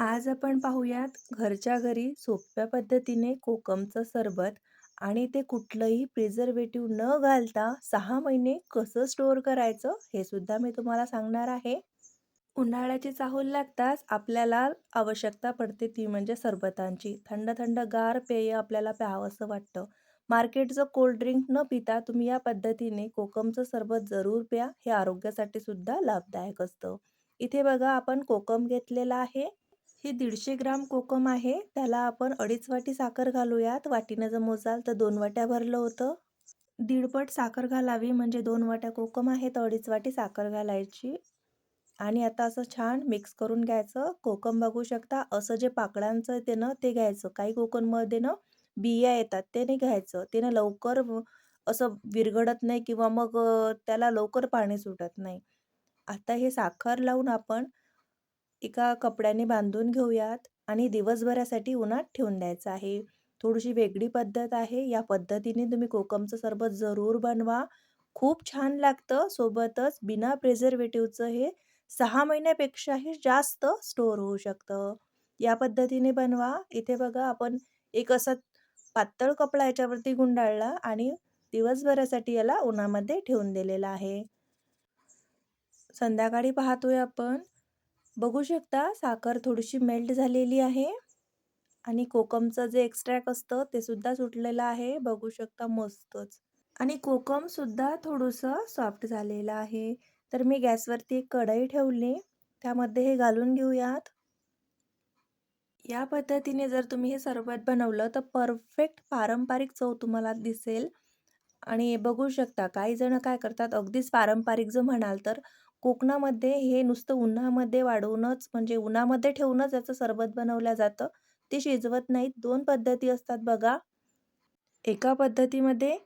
आज आपण पाहूयात घरच्या घरी सोप्या पद्धतीने कोकमचं सरबत आणि ते कुठलंही प्रिझर्वेटिव्ह न घालता सहा महिने कसं स्टोअर करायचं हे सुद्धा मी तुम्हाला सांगणार आहे. उन्हाळ्याची चाहूल लागताच आपल्याला आवश्यकता पडते ती म्हणजे सरबतांची. थंड थंड गार पेय आपल्याला प्यावंसं वाटतं. मार्केटचं कोल्ड ड्रिंक न पिता तुम्ही या पद्धतीने कोकमचं सरबत जरूर प्या. हे आरोग्यासाठी सुद्धा लाभदायक असतं. इथे बघा आपण कोकम घेतलेला आहे. हे दीडशे ग्राम कोकम आहे. त्याला आपण अडीच वाटी साखर घालूयात. वाटीनं जर मोजाल तर दोन वाट्या भरलं होतं. दीडपट साखर घालावी म्हणजे दोन वाट्या कोकम आहे तर अडीच वाटी साखर घालायची. आणि आता असं छान मिक्स करून घ्यायचं. कोकम बघू शकता. असं जे पाकळ्यांचं येते ना ते घ्यायचं. काही कोकममध्ये ना बिया येतात ते नाही घ्यायचं. ते ना लवकर असं विरघडत नाही किंवा मग त्याला लवकर पाणी सुटत नाही. आता हे साखर लावून आपण एका कपड्याने बांधून घेऊयात आणि दिवसभरासाठी उन्हात ठेवून द्यायचं आहे. थोडीशी वेगळी पद्धत आहे. या पद्धतीने तुम्ही कोकमचं सरबत जरूर बनवा. खूप छान लागतं. सोबतच बिना प्रिझर्वेटिव्हचं हे सहा महिन्यापेक्षाही जास्त स्टोअर होऊ शकतं. या पद्धतीने बनवा. इथे बघा आपण एक असा पातळ कपडा याच्यावरती गुंडाळला आणि दिवसभरासाठी याला उन्हामध्ये ठेवून दिलेला आहे. संध्याकाळी पाहतोय आपण. बघू शकता साखर थोडीशी मेल्ट झालेली आहे. आणि कोकमचं जे एक्स्ट्रॅक्ट असतं ते सुद्धा सुटलेलं आहे. बघू शकता मस्तच. आणि कोकम सुद्धा थोडंसं सॉफ्ट झालेलं आहे. तर मी गॅसवरती एक कढई ठेवली. त्यामध्ये हे घालून घेऊयात. या पद्धतीने जर तुम्ही हे सरबत बनवलं तर परफेक्ट पारंपरिक चव तुम्हाला दिसेल. आणि बघू शकता काही जण काय करतात अगदीच पारंपरिक जर म्हणाल तर कोकणामध्ये हे नुसतं उन्हामध्ये वाढवूनच म्हणजे उन्हामध्ये ठेवूनच याचं सरबत बनवलं जातं. ते शिजवत नाहीत. दोन पद्धती असतात बघा. एका पद्धतीमध्ये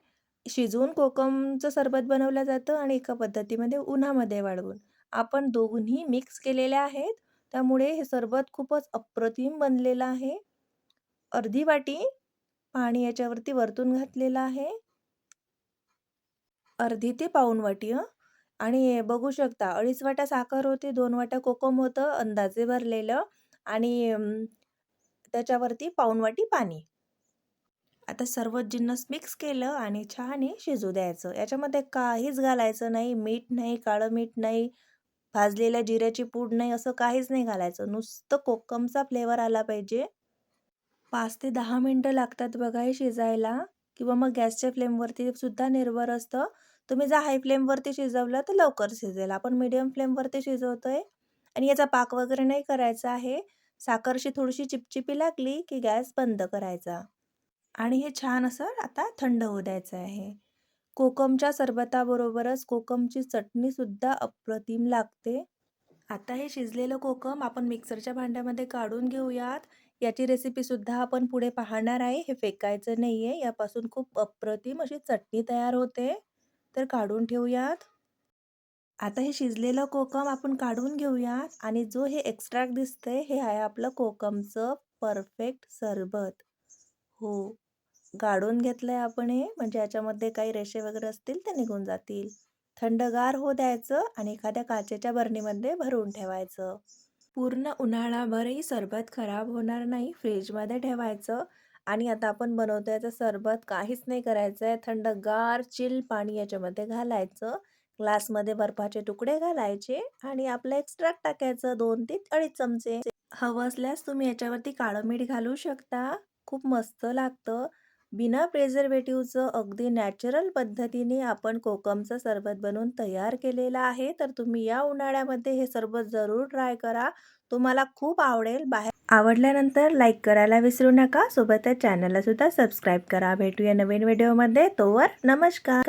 शिजवून कोकमचं सरबत बनवलं जातं आणि एका पद्धतीमध्ये उन्हामध्ये वाढवून. आपण दोन्ही मिक्स केलेले आहेत. त्यामुळे हे सरबत खूपच अप्रतिम बनलेलं आहे. अर्धी वाटी पाणी याच्यावरती वरतून घातलेलं आहे. अर्धी ते पाऊन वाटी हं. आणि बघू शकता अडीच वाटा साखर होती दोन वाट्या कोकम होतं अंदाजे भरलेलं आणि त्याच्यावरती पाऊन वाटी पाणी. आता सर्व जिन्नस मिक्स केलं आणि छान शिजू द्यायचं. याच्यामध्ये काहीच घालायचं नाही मीठ नाही काळं मीठ नाही भाजलेल्या जिऱ्याची पूड नाही असं काहीच नाही घालायचं. नुसतं कोकमचा फ्लेवर आला पाहिजे. पाच ते दहा मिनटं लागतात बघा हे शिजायला किंवा मग गॅसच्या फ्लेमवरती सुद्धा निर्भर असतं. तुम्ही जर हाय फ्लेमवरती शिजवलं तर लवकर शिजेल. आपण मीडियम फ्लेमवरती शिजवतो आहे आणि याचा पाक वगैरे नाही करायचा आहे. साखरशी थोडीशी चिपचिपी लागली की गॅस बंद करायचा. आणि हे छान असं आता थंड होऊ द्यायचं आहे. कोकमच्या सरबताबरोबरच कोकमची चटणीसुद्धा अप्रतिम लागते. आता हे शिजलेलं कोकम आपण मिक्सरच्या भांड्यामध्ये काढून घेऊयात. याची रेसिपीसुद्धा आपण पुढे पाहणार आहे. हे फेकायचं नाही आहे यापासून खूप अप्रतिम अशी चटणी तयार होते. तर काढून ठेवूयात. आता हे शिजलेलं कोकम आपण काढून घेऊयात आणि जो हे एक्स्ट्रॅक्ट दिसतंय हे आहे आपलं कोकमचं परफेक्ट सरबत. हो. गाळून घेतलंय आपण हे म्हणजे याच्यामध्ये काही रेषे वगैरे असतील ते निघून जातील. थंडगार हो द्यायचं आणि एखाद्या काचेच्या बरणीमध्ये भरून ठेवायचं. पूर्ण उन्हाळाभरही सरबत खराब होणार नाही फ्रीजमध्ये ठेवायचं. आणि आता आपण बनवतो याचं सरबत काहीच नाही करायचं आहे थंडगार चिल पाणी याच्यामध्ये घालायचं. ग्लासमध्ये बर्फाचे तुकडे घालायचे आणि आपलं एक्स्ट्रॅक्ट टाकायचं दोन ते अडीच चमचे. हवं असल्यास तुम्ही याच्यावरती काळं मीठ घालू शकता. खूप मस्त लागतं. बिना प्रेझर्वेटिव्हचं अगदी नॅचरल पद्धतीने आपण कोकमचं सरबत बनवून तयार केलेलं आहे. तर तुम्ही या उन्हाळ्यामध्ये हे सरबत जरूर ट्राय करा. तुम्हाला खूप आवडेल. बाहेर आवडल्यानंतर लाईक करायला विसरू नका. सोबतच चॅनलला सुद्धा सबस्क्राईब करा. भेटूया नवीन व्हिडिओमध्ये तोवर नमस्कार.